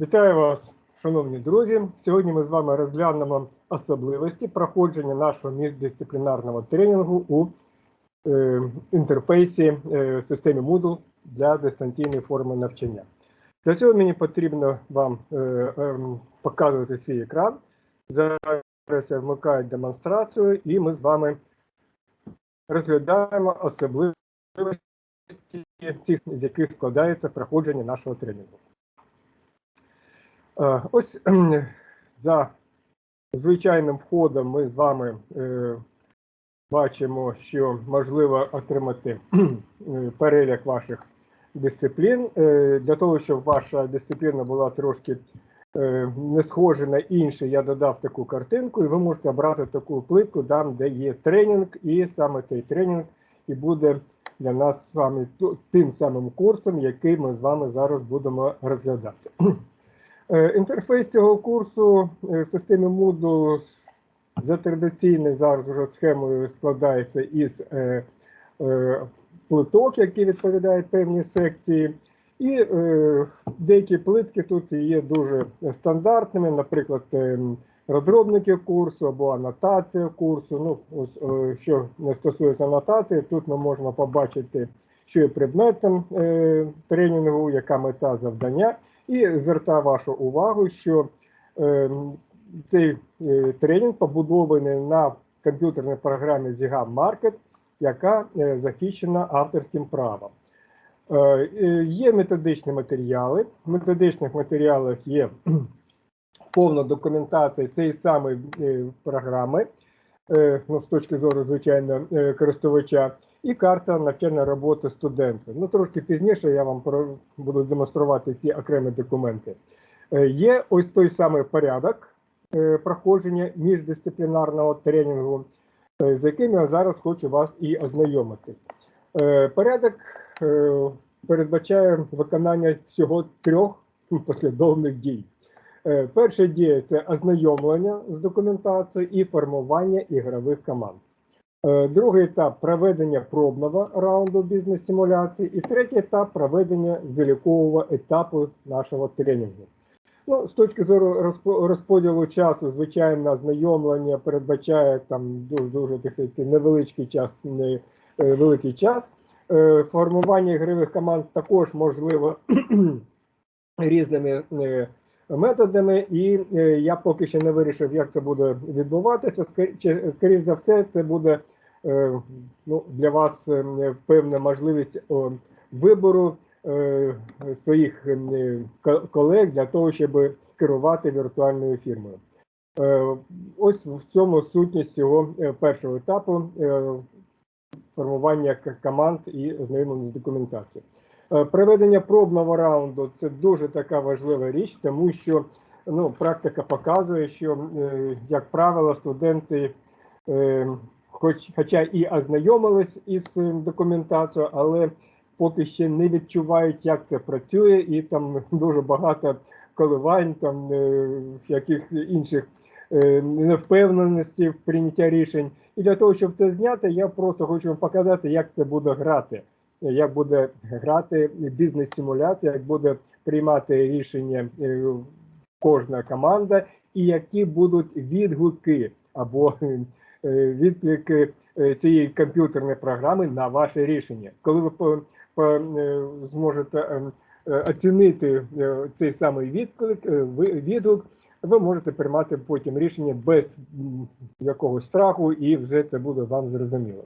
Вітаю вас, шановні друзі. Сьогодні ми з вами розглянемо особливості проходження нашого міждисциплінарного тренінгу у е, інтерфейсі е, системи Moodle для дистанційної форми навчання. Для цього мені потрібно вам е, е, показувати свій екран. Зараз я вмикаю демонстрацію, і ми з вами розглядаємо особливості, з яких складається проходження нашого тренінгу. Ось за звичайним входом ми з вами е, бачимо, що можливо отримати е, перелік ваших дисциплін. Е, Для того, щоб ваша дисципліна була трошки не схожа на інші, я додав таку картинку, і ви можете обрати таку плитку, там, де є тренінг, і саме цей тренінг і буде для нас з вами тим самим курсом, який ми з вами зараз будемо розглядати. Е, Інтерфейс цього курсу е, в системі Moodle за традиційною зараз вже схемою складається із е, плиток, які відповідають певній секції. І деякі плитки тут є дуже стандартними, наприклад, розробники курсу або анотація курсу. Ну, ось, що стосується анотації, тут ми можемо побачити, що є предметом тренінгу, яка мета завдання. І звертаю вашу увагу, що е, цей е, тренінг побудований на комп'ютерній програмі Zigam Market, яка е, захищена авторським правом. Е, є методичні матеріали. В методичних матеріалах є повна документація цієї самої е, програми, ну, з точки зору, звичайно, користувача, і карта навчальної роботи студента. Ну, трошки пізніше я вам буду демонструвати ці окремі документи. Е, Є ось той самий порядок е, проходження міждисциплінарного тренінгу, е, з яким я зараз хочу вас і ознайомитись. Е, Порядок передбачає виконання всього трьох послідовних дій. Перша дія це ознайомлення з документацією і формування ігрових команд. Е, Другий етап проведення пробного раунду бізнес-симуляції. І третій етап проведення залікового етапу нашого тренінгу. Ну, з точки зору розпо- розподілу часу, звичайно, ознайомлення передбачає там дуже дуже невеличкий час, не е, великий час. Е, Формування ігрових команд також можливо різними методами, і е, я поки ще не вирішив, як це буде відбуватися. Скоріше за все, це буде е, ну, для вас е, певна можливість вибору своїх колег для того, щоб керувати віртуальною фірмою. Ось в цьому сутність цього першого етапу формування команд і знайомлення з документацією. Е, Проведення пробного раунду це дуже така важлива річ, тому що ну, практика показує, що, е, як правило, студенти, е, хоч, хоча і ознайомились із документацією, але поки ще не відчувають, як це працює, і там дуже багато коливань, там яких інших невпевненості в прийняття рішень. І для того, щоб це зняти, я просто хочу вам показати, як це буде грати як буде грати бізнес-симуляція, як буде приймати рішення е, кожна команда, і які будуть відгуки або е, відклики е, цієї комп'ютерної програми на ваше рішення. Коли ви зможете оцінити цей самий відклик, відгук, ви можете приймати потім рішення без якогось страху, і вже це буде вам зрозуміло.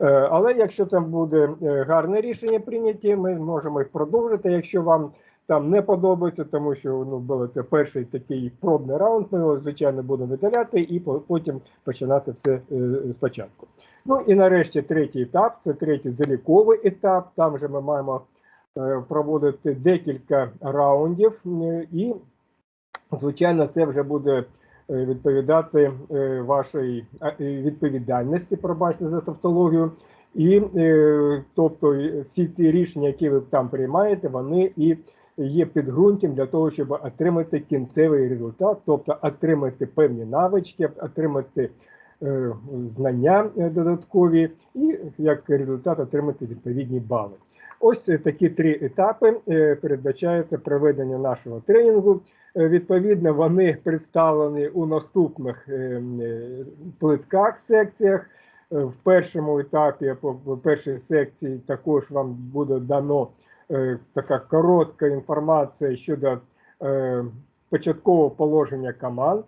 Е, Але якщо там буде е, гарне рішення прийняті, ми можемо їх продовжити. Якщо вам там не подобається, тому що ну було це перший такий пробний раунд, ми його звичайно будемо видаляти і по- потім починати все е, спочатку. Ну і нарешті третій етап це третій заліковий етап. Там же ми маємо проводити декілька раундів, і звичайно, це вже буде відповідати е, вашій е, відповідальності, пробачте за тавтологію. І е, тобто всі ці рішення, які ви там приймаєте, вони і є підґрунтям для того, щоб отримати кінцевий результат, тобто отримати певні навички, отримати е, знання е, додаткові, і як результат отримати відповідні бали. Ось такі три етапи е, передбачається проведення нашого тренінгу. Е, Відповідно, вони представлені у наступних е, плитках, секціях. В першому етапі, по першій секції, також вам буде дано така коротка інформація щодо початкового положення команд.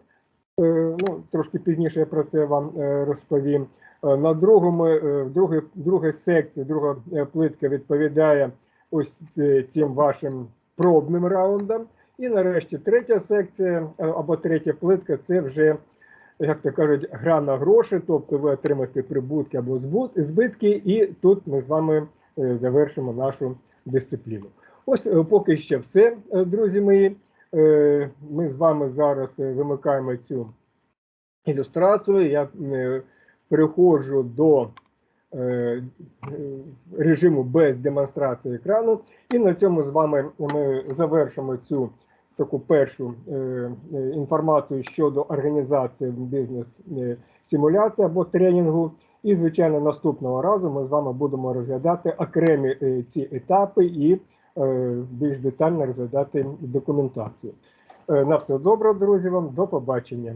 Ну, трошки пізніше я про це вам розповім. Е, На другому, е, в другій, секції, друга е, плитка відповідає ось цим вашим пробним раундам. І нарешті третя секція або третя плитка це вже, як то кажуть, гра на гроші, тобто ви отримаєте прибутки або збитки, і тут ми з вами завершимо нашу дисципліну. Ось поки що все, друзі мої. Ми з вами зараз вимикаємо цю ілюстрацію. Я переходжу до е, режиму без демонстрації екрану. І на цьому з вами ми завершимо цю таку першу е, е, інформацію щодо організації бізнес-симуляції або тренінгу. І, звичайно, наступного разу ми з вами будемо розглядати окремі ці етапи і більш детально розглядати документацію. На все добре, друзі. Вам до побачення.